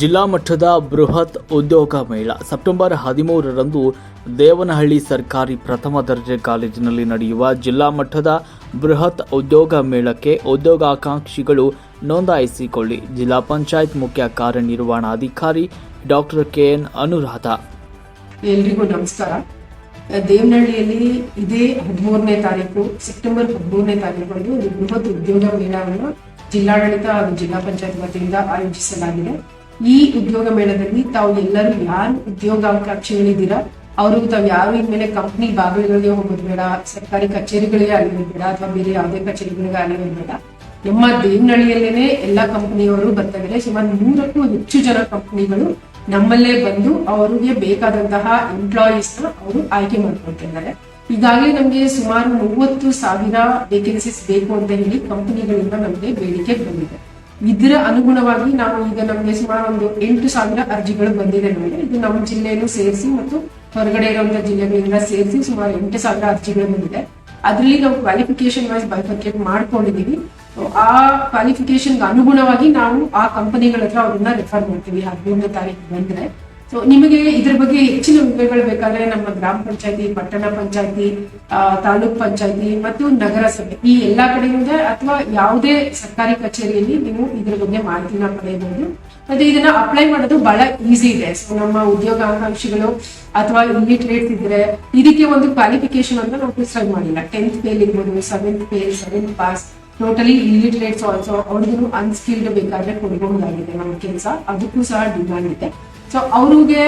ಜಿಲ್ಲಾ ಮಟ್ಟದ ಬೃಹತ್ ಉದ್ಯೋಗ ಮೇಳ ಸೆಪ್ಟೆಂಬರ್ ಹದಿಮೂರರಂದು ದೇವನಹಳ್ಳಿ ಸರ್ಕಾರಿ ಪ್ರಥಮ ದರ್ಜೆ ಕಾಲೇಜಿನಲ್ಲಿ ನಡೆಯುವ ಜಿಲ್ಲಾ ಮಟ್ಟದ ಬೃಹತ್ ಉದ್ಯೋಗ ಮೇಳಕ್ಕೆ ಉದ್ಯೋಗಾಕಾಂಕ್ಷಿಗಳು ನೋಂದಾಯಿಸಿಕೊಳ್ಳಿ. ಜಿಲ್ಲಾ ಪಂಚಾಯತ್ ಮುಖ್ಯ ಕಾರ್ಯನಿರ್ವಹಣಾಧಿಕಾರಿ ಡಾಕ್ಟರ್ ಕೆಎನ್ ಅನುರಾಧ. ಎಲ್ರಿಗೂ ನಮಸ್ಕಾರ. ದೇವನಹಳ್ಳಿಯಲ್ಲಿ ಇದೇ ಹದಿಮೂರನೇ ತಾರೀಕು, ಸೆಪ್ಟೆಂಬರ್ ಹದಿಮೂರನೇ ತಾರೀಕು ಬೃಹತ್ ಉದ್ಯೋಗ ಮೇಳವನ್ನು ಜಿಲ್ಲಾಡಳಿತ ಹಾಗೂ ಜಿಲ್ಲಾ ಪಂಚಾಯತ್ ವತಿಯಿಂದ ಆಯೋಜಿಸಲಾಗಿದೆ. ಈ ಉದ್ಯೋಗ ಮೇಳದಲ್ಲಿ ತಾವು ಎಲ್ಲರೂ ಯಾರು ಉದ್ಯೋಗಾಕಾಂಕ್ಷಿಗಳಿದ್ದೀರಾ ಅವರು ತಾವು ಯಾವ ಮೇಲೆ ಕಂಪ್ನಿ ಬಾಗಿಲುಗಳಿಗೆ ಹೋಗೋದು ಬೇಡ ಸರ್ಕಾರಿ ಕಚೇರಿಗಳಿಗೆ ಆಗಿರೋದು ಬೇಡ ಅಥವಾ ಬೇರೆ ಯಾವುದೇ ಕಚೇರಿಗಳಿಗೆ ಆಗಿರೋದು ಬೇಡ ನಮ್ಮ ದೇವನಹಳ್ಳಿಯಲ್ಲೇನೆ ಎಲ್ಲಾ ಕಂಪ್ನಿಯವರು ಬರ್ತಾ ಇದ್ದಾರೆ ಸುಮಾರು ನೂರಕ್ಕೂ ಹೆಚ್ಚು ಜನ ಕಂಪ್ನಿಗಳು ನಮ್ಮಲ್ಲೇ ಬಂದು ಅವರಿಗೆ ಬೇಕಾದಂತಹ ಎಂಪ್ಲಾಯೀಸ್ನ ಅವರು ಆಯ್ಕೆ ಮಾಡ್ಕೊಳ್ತಿದ್ದಾರೆ. ಈಗಾಗಲೇ ನಮಗೆ ಸುಮಾರು ಮೂವತ್ತು ಸಾವಿರ ವೇಕೆನ್ಸೀಸ್ ಬೇಕು ಅಂತ ಹೇಳಿ ಕಂಪನಿಗಳಿಂದ ನಮಗೆ ಬೇಡಿಕೆ ಬಂದಿದೆ. ಇದರ ಅನುಗುಣವಾಗಿ ನಾವು ಈಗ ನಮಗೆ ಸುಮಾರು ಒಂದು ಎಂಟು ಸಾವಿರ ಅರ್ಜಿಗಳು ಬಂದಿದೆ ನಮಗೆ. ಇದು ನಮ್ಮ ಜಿಲ್ಲೆಯನ್ನು ಸೇರಿಸಿ ಮತ್ತು ಹೊರಗಡೆ ಇರುವಂತಹ ಜಿಲ್ಲೆಗಳಿಂದ ಸೇರಿಸಿ ಸುಮಾರು ಎಂಟು ಸಾವಿರ ಅರ್ಜಿಗಳು ಬಂದಿದೆ. ಅದರಲ್ಲಿ ನಾವು ಕ್ವಾಲಿಫಿಕೇಶನ್ ವೈಸ್ ಬೈಫರ್ಕೇಟ್ ಮಾಡ್ಕೊಂಡಿದೀವಿ. ಆ ಕ್ವಾಲಿಫಿಕೇಶನ್ ಅನುಗುಣವಾಗಿ ನಾವು ಆ ಕಂಪನಿಗಳ ಹತ್ರ ಅವ್ರನ್ನ ರೆಫರ್ ಮಾಡ್ತೀವಿ, ಹದಿನೈದನೇ ತಾರೀಕು ಬಂದ್ರೆ. ಸೊ ನಿಮಗೆ ಇದ್ರ ಬಗ್ಗೆ ಹೆಚ್ಚಿನ ವಿವರಗಳು ಬೇಕಾದ್ರೆ ನಮ್ಮ ಗ್ರಾಮ ಪಂಚಾಯತಿ, ಪಟ್ಟಣ ಪಂಚಾಯತಿ ತಾಲೂಕ್ ಪಂಚಾಯತಿ ಮತ್ತು ನಗರಸಭೆ ಈ ಎಲ್ಲಾ ಕಡೆಯಿಂದ ಅಥವಾ ಯಾವುದೇ ಸರ್ಕಾರಿ ಕಚೇರಿಯಲ್ಲಿ ನೀವು ಇದ್ರ ಬಗ್ಗೆ ಮಾಹಿತಿನ ಪಡೆಯಬಹುದು. ಮತ್ತೆ ಇದನ್ನ ಅಪ್ಲೈ ಮಾಡೋದು ಬಹಳ ಈಸಿ ಇದೆ. ಸೊ ನಮ್ಮ ಉದ್ಯೋಗ ಆಕಾಂಕ್ಷಿಗಳು ಅಥವಾ ಇಲ್ಲಿಟ್ರೇಟ್ಸ್ ಇದ್ರೆ ಇದಕ್ಕೆ ಒಂದು ಕ್ವಾಲಿಫಿಕೇಶನ್ ಅಂತ ನಾವು ಪ್ರಿಸ್ಕ್ರೈಬ್ ಮಾಡಿಲ್ಲ. ಟೆಂತ್ ಫೇಲ್ ಇರ್ಬೋದು seventh fail seventh pass totally illiterates also ಅವ್ರಿಗೂ ಅನ್ಸ್ಕಿಲ್ಡ್ ಬೇಕಾದ್ರೆ ಕೊಡಬಹುದಾಗಿದೆ. ನಮ್ಮ ಕೆಲಸ, ಅದಕ್ಕೂ ಸಹ ಡಿಮ್ಯಾಂಡ್ ಇದೆ. ಸೊ ಅವ್ರಿಗೆ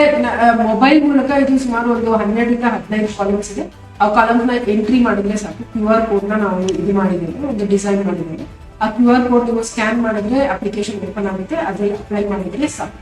ಮೊಬೈಲ್ ಮೂಲಕ ಇದು ಸುಮಾರು ಒಂದು ಹನ್ನೆರಡರಿಂದ ಹದಿನೈದು ಕಾಲಮ್ಸ್ ಇದೆ. ಆ ಕಾಲಮ್ಸ್ನ ಎಂಟ್ರಿ ಮಾಡಿದ್ರೆ ಸಾಕು. ಕ್ಯೂ ಆರ್ ಕೋಡ್ನ ನಾವು ಇದು ಮಾಡಿದ್ದೇವೆ, ಒಂದು ಡಿಸೈನ್ ಮಾಡಿದ್ದೇವೆ. ಆ ಕ್ಯೂ ಆರ್ ಕೋಡ್ ನೀವು ಸ್ಕ್ಯಾನ್ ಮಾಡಿದ್ರೆ ಅಪ್ಲಿಕೇಶನ್ ಓಪನ್ ಆಗುತ್ತೆ, ಅದ್ರಲ್ಲಿ ಅಪ್ಲೈ ಮಾಡಿದ್ರೆ ಸಾಕು.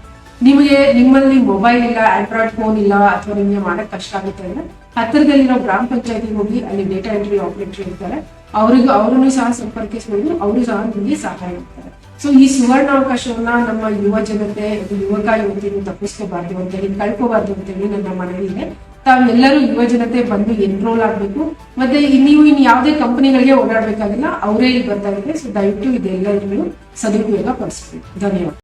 ನಿಮಗೆ ನಿಮ್ಮಲ್ಲಿ ಮೊಬೈಲ್ ಇಲ್ಲ ಆಂಡ್ರಾಯ್ಡ್ ಫೋನ್ ಇಲ್ಲ, ಅಥವಾ ನಿಮಗೆ ಮಾಡಕ್ ಕಷ್ಟ ಆಗುತ್ತೆ ಅಂದ್ರೆ, ಹತ್ತಿರದಲ್ಲಿರೋ ಗ್ರಾಮ ಪಂಚಾಯತಿ ಹೋಗಿ ಅಲ್ಲಿ ಡೇಟಾ ಎಂಟ್ರಿ ಆಪರೇಟರ್ ಇರ್ತಾರೆ. ಅವ್ರಿಗೂ, ಅವರನ್ನು ಸಹ ಸಂಪರ್ಕಿಸಬಹುದು ಅವರು ಸಹ ನಿಮಗೆ ಸಹಾಯ ಮಾಡ್ತಾರೆ. ಸೊ ಈ ಸುವರ್ಣಾವಕಾಶವನ್ನ ನಮ್ಮ ಯುವ ಜನತೆ ಇದು ಯುವಕ ಯುವತಿಯನ್ನು ತಪ್ಪಿಸ್ಕೋಬಾರ್ದು ಅಂತ ಹೇಳಿ ಕಳ್ಕೋಬಾರ್ದು ಅಂತ ಹೇಳಿ ನನ್ನ ಮನವಿ ಇದೆ ತಾವೆಲ್ಲರೂ ಯುವ ಜನತೆ ಬಂದು ಎನ್ರೋಲ್ ಆಗ್ಬೇಕು. ಮತ್ತೆ ನೀವು ಇನ್ನು ಯಾವುದೇ ಕಂಪನಿಗಳಿಗೆ ಓಡಾಡಬೇಕಾಗಿಲ್ಲ, ಅವರೇ ಇಲ್ಲಿ ಬರ್ತಾ ಇದ್ದಾರೆ ಸೊ ದಯವಿಟ್ಟು ಇದೆಲ್ಲರಿಗೂ ಸದುಪಯೋಗ ಪಡಿಸ್ಬೇಕು ಧನ್ಯವಾದ.